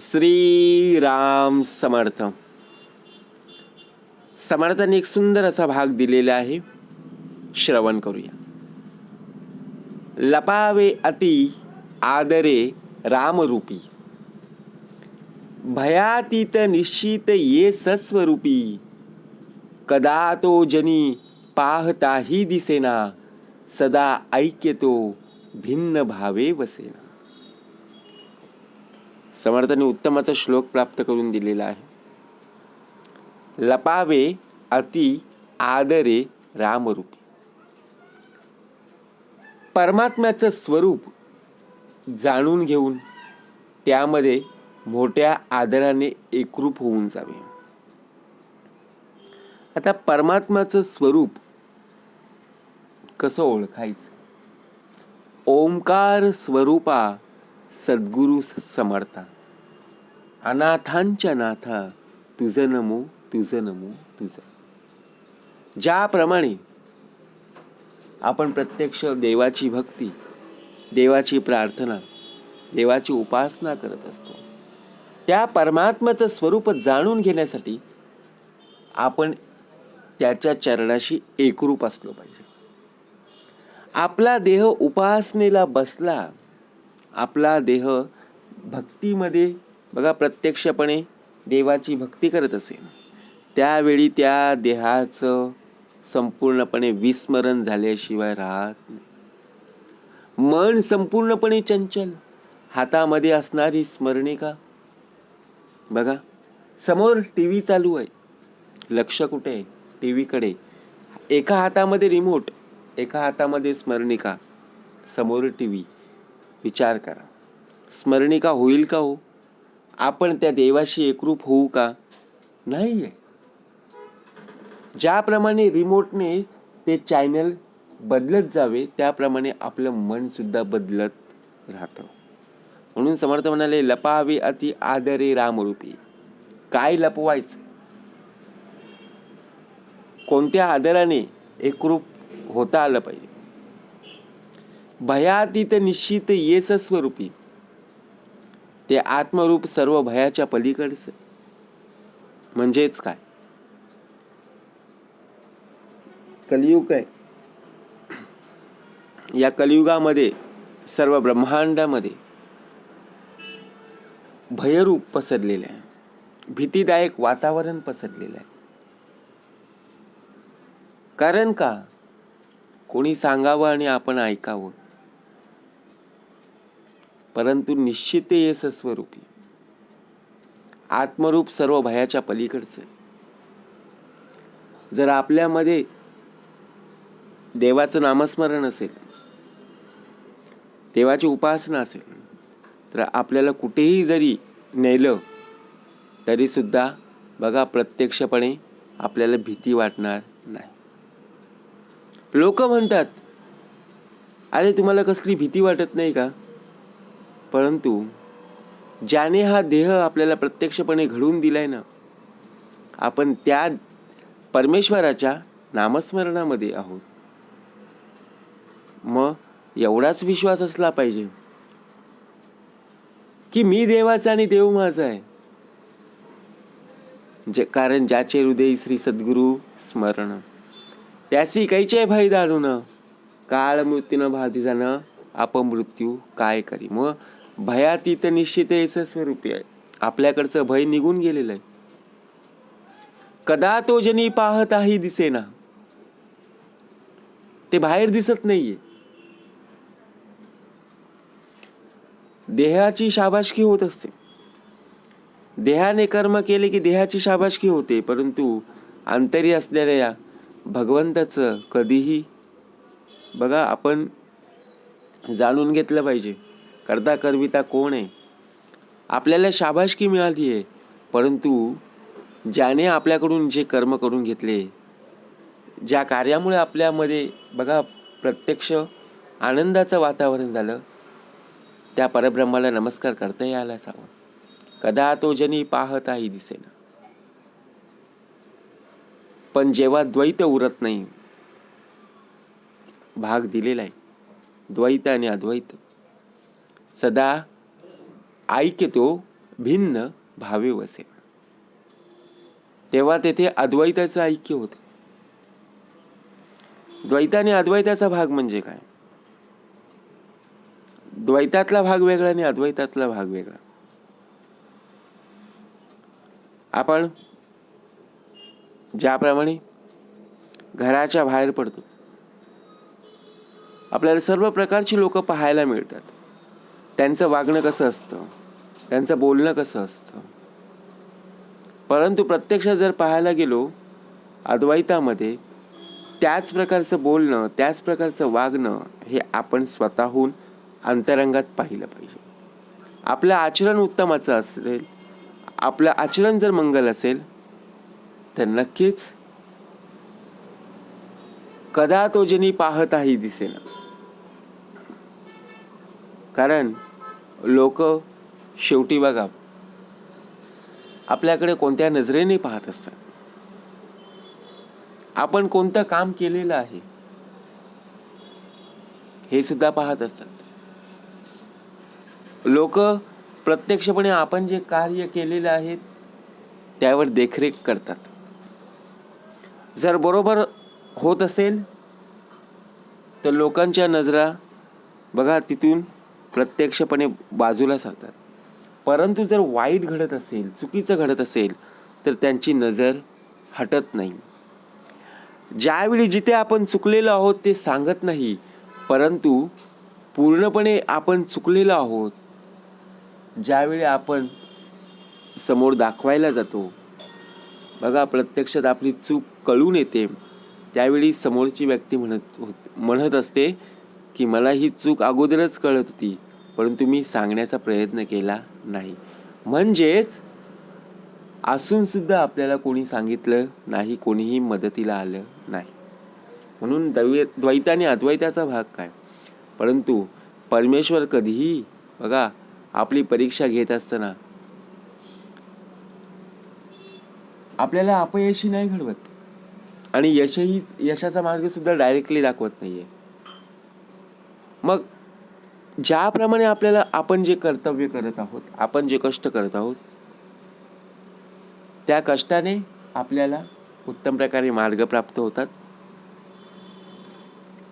श्री राम समर्थ. समर्थाने एक सुंदर असा भाग दिलेला आहे. श्रवण करूया. लपावे अति आदरे रामरूपी. भयातीत निश्चित ये सस्वरूपी. कदा तो जनी पाहताही दिसेना सदा ऐक्यतो भिन्न भावे वसेना. समर्थाने उत्तमाचा श्लोक प्राप्त करून दिलेला आहे. लपावे अति आदरे रामरूपी. परमात्म्याचं स्वरूप जाणून घेऊन त्यामध्ये मोठ्या आदराने एकरूप होऊन जावे. आता परमात्म्याचं स्वरूप कसं ओळखायचं? ओंकार स्वरूपा सद्गुरु समर्था। अनाथांच्या नाथा तुझं नमो तुझं नमो तुझं। ज्याप्रमाणे आपण प्रत्यक्ष देवाची भक्ती देवाची प्रार्थना देवाची उपासना करत असतो त्या परमात्म्याचं स्वरूप जाणून घेण्यासाठी आपण त्याच्या चरणाशी एकरूप असलो पाहिजे. आपला देह उपासनेला बसला आपला देह भक्तीमध्ये बघा प्रत्यक्षपणे देवाची भक्ती करत असेल. त्यावेळी त्या देहाचं संपूर्णपणे विस्मरण झाल्याशिवाय राहत नाही. मन संपूर्णपणे चंचल हातामध्ये असणारी स्मरणिका. बघा समोर टी व्ही चालू आहे. लक्ष कुठे आहे? टी व्हीकडे एका हातामध्ये रिमोट एका हातामध्ये स्मरणिका. समोर टी व्ही विचार करा. स्मरणिका होईल का हो? आपण त्या देवाशी एकरूप होऊ का? नाही आहे ज्याप्रमाणे रिमोटने ते चॅनल बदलत जावे त्याप्रमाणे आपलं मन सुद्धा बदलत राहतं. म्हणून समर्थ म्हणाले लपावे अति आदरे रामरूपी. काय लपवायचं? कोणत्या आदराने एकरूप होता आलं पाहिजे? भयातीत निश्चित येस स्वरूपी. ते आत्मरूप सर्व भयाच्या पलीकडचं. म्हणजेच काय? कलियुग आहे. या कलियुगामध्ये सर्व ब्रह्मांडामध्ये भयरूप पसरलेलं आहे. भीतीदायक वातावरण पसरलेलं आहे. कारण का? कोणी सांगावं आणि आपण ऐकावं? परंतु निश्चित येस स्वरूपी आत्मरूप सर्व भयाच्या पलीकडचं जर आपल्यामध्ये देवाचं नामस्मरण असेल देवाची उपासना असेल तर आपल्याला कुठेही जरी नेलं तरी सुद्धा बघा प्रत्यक्षपणे आपल्याला भीती वाटणार नाही. लोक म्हणतात अरे तुम्हाला कसली भीती वाटत नाही का? परंतु ज्याने हा देह आपल्याला प्रत्यक्षपणे घडवून दिलाय ना आपण त्या परमेश्वराच्या नामस्मरणामध्ये आहोत. मग एवढाच विश्वास असला पाहिजे की मी देवाचा आणि देव माझा आहे. जे कारण ज्याचे हृदय श्री सद्गुरु स्मरण. त्यासी कैचे भय दारुण. काळ मृत्यून बाधी जाणं अपमृत्यू काय करी. मग भयातीत निश्चित स्वरूपी आहे. आपल्याकडचं भय निघून गेलेलं आहे. कदा तो जनी पाहताही दिसेना. ते बाहेर दिसत नाहीये. देहाची शाबाशकी होत असते. देहाने कर्म केले की देहाची शाबाशकी होते परंतु अंतरी असलेल्या या भगवंताचं कधीही बघा आपण जाणून घेतलं पाहिजे. करता करविता कोण आहे? आपल्याला शाबाशकी मिळाली आहे परंतु ज्याने आपल्याकडून जे कर्म करून घेतले ज्या कार्यामुळे आपल्यामध्ये बघा प्रत्यक्ष आनंदाचं वातावरण झालं त्या परब्रह्माला नमस्कार करता यायलाच हवं. कदा तो जनी पाहताही दिसेना. पण जेव्हा द्वैत उरत नाही भाग दिलेला आहे द्वैत आणि अद्वैत. सदा ऐक्यतो भिन्न भावे वसे. तेव्हा तेथे अद्वैताचं ऐक्य होते. द्वैत आणि अद्वैताचा भाग म्हणजे काय? द्वैतातला भाग वेगळा आणि अद्वैतातला भाग वेगळा. आपण ज्याप्रमाणे घराच्या बाहेर पडतो आपल्याला सर्व प्रकारची लोक पाहायला मिळतात. त्यांचं वागणं कसं असतं? त्यांचं बोलणं कसं असतं? परंतु प्रत्यक्षात जर पाहायला गेलो अद्वैतामध्ये त्याच प्रकारचं बोलणं त्याच प्रकारचं वागणं हे आपण स्वतःहून अंतरंगात पाहिलं पाहिजे. आपलं आचरण उत्तमाचं असेल आपलं आचरण जर मंगल असेल तर नक्कीच कदा तो जनी पाहताही दिसेना. कारण लोक शेवटी बघा आपल्याकडे कोणत्या नजरेने पाहत असतात? आपण कोणतं काम केलेलं आहे? हे सुद्धा पाहत असतात. लोक प्रत्यक्षपणे आपण जे कार्य केलेलं आहे त्यावर देखरेख करतात. जर बरोबर होत असेल तर लोकांच्या नजरा बघा तिथून प्रत्यक्षपणे बाजूला सरतात परंतु जर वाईट घडत असेल चुकीचं घडत असेल तर त्यांची नजर हटत नाही. ज्यावेळी जिथे आपण चुकलेलो आहोत ते सांगत नाही परंतु पूर्णपणे आपण चुकलेलो आहोत ज्यावेळी आपण समोर दाखवायला जातो बघा प्रत्यक्षात आपली चूक कळून येते. त्यावेळी समोरची व्यक्ती म्हणत होत म्हणत असते की मला ही चूक अगोदरच कळत होती परंतु मी सांगण्याचा प्रयत्न केला नाही. म्हणजेच असून सुद्धा आपल्याला कोणी सांगितलं नाही कोणीही मदतीला आलं नाही. म्हणून द्वै द्वैताने आणि अद्वैताचा भाग काय? परंतु परमेश्वर कधीही बघा आपली परीक्षा घेत असताना आपल्याला अपयशी नाही घडवत. आणि यशही यशाचा मार्ग सुद्धा डायरेक्टली दाखवत नाहीये. मग ज्याप्रमाणे आपल्याला आपण जे कर्तव्य करत आहोत आपण जे कष्ट करत आहोत त्या कष्टाने आपल्याला उत्तम प्रकारे मार्ग प्राप्त होतात.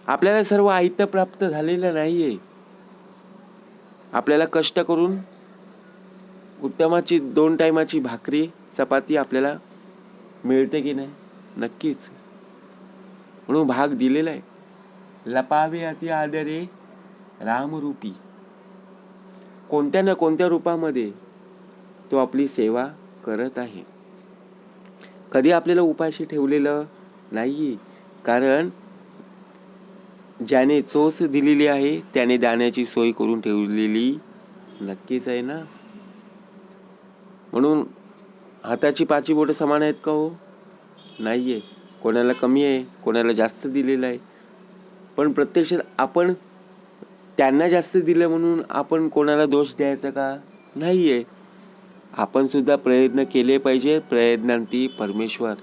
आपल्याला सर्व आयत्य प्राप्त झालेलं नाहीये. आपल्याला कष्ट करून उत्तमाची दोन टायमाची भाकरी चपाती आपल्याला मिळते की नाही? नक्कीच. म्हणून भाग दिलेला आहे. लपावे अति आदरे रामरूपी. कोणत्या ना कोणत्या रूपामध्ये तो आपली सेवा करत आहे. कधी आपल्याला उपाशी ठेवलेलं नाही कारण ज्याने चोच दिलेली आहे त्याने दाण्याची सोय करून ठेवलेली नक्कीच आहे ना. म्हणून हाताची पाची बोट समान आहेत का हो? नाहीये. कोणाला कमी आहे कोणाला जास्त दिलेलं आहे. पण प्रत्यक्षात आपण त्यांना जास्त दिलं म्हणून आपण कोणाला दोष द्यायचा का? नाहीये. आपण सुद्धा प्रयत्न केले पाहिजे प्रयत्नांती परमेश्वर.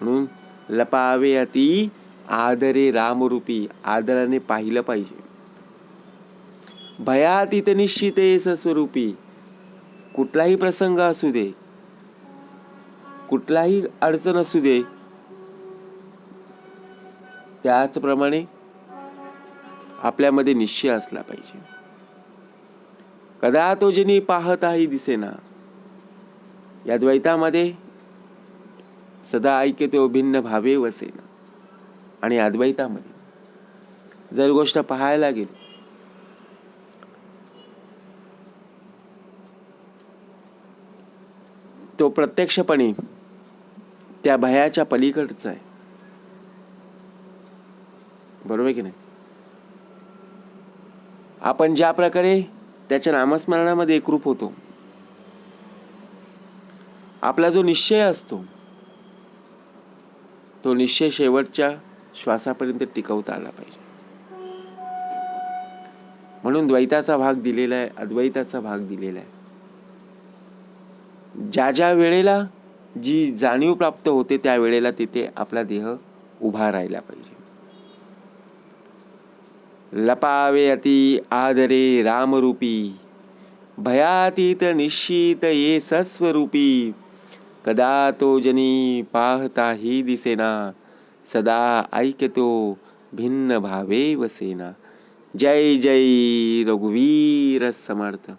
म्हणून लपावे अति आदरे रामरूपी आदराने पाहिलं पाहिजे. भयातीत निश्चित स्वरूपी कुठलाही प्रसंग असू दे. कुठलाही अडचण असू दे. त्याचप्रमाणे आपल्यामध्ये निश्चय असला पाहिजे. कदा तो जनी पाहताही दिसेना. या द्वैतामध्ये सदा ऐक्यते भिन्न भावे वसेना. आणि अद्वैतामध्ये जर गोष्ट पाहायला गेलो तो प्रत्यक्षपणे त्या भयाच्या पलीकडचा आहे. बरोबर की नाही? आपण ज्या प्रकारे त्याच्या नामस्मरणामध्ये एकरूप होतो आपला जो निश्चय असतो तो निश्चय शेवटच्या श्वासापर्यंत टिकवता आला पाहिजे. म्हणून द्वैताचा भाग दिलेला आहे अद्वैताचा भाग दिलेला आहे. ज्या ज्या वेळेला जी जाणीव प्राप्त होते त्या वेळेला तिथे आपला देह उभा राहिला पाहिजे. लपावे अति आदरे रामरूपी भयातीत निश्चित ये सस्वरूपी कदा तो जनी पाहताही दिसेना सदा ऐकतो भिन्न भावे वसेना जय जय रघुवीर समर्थ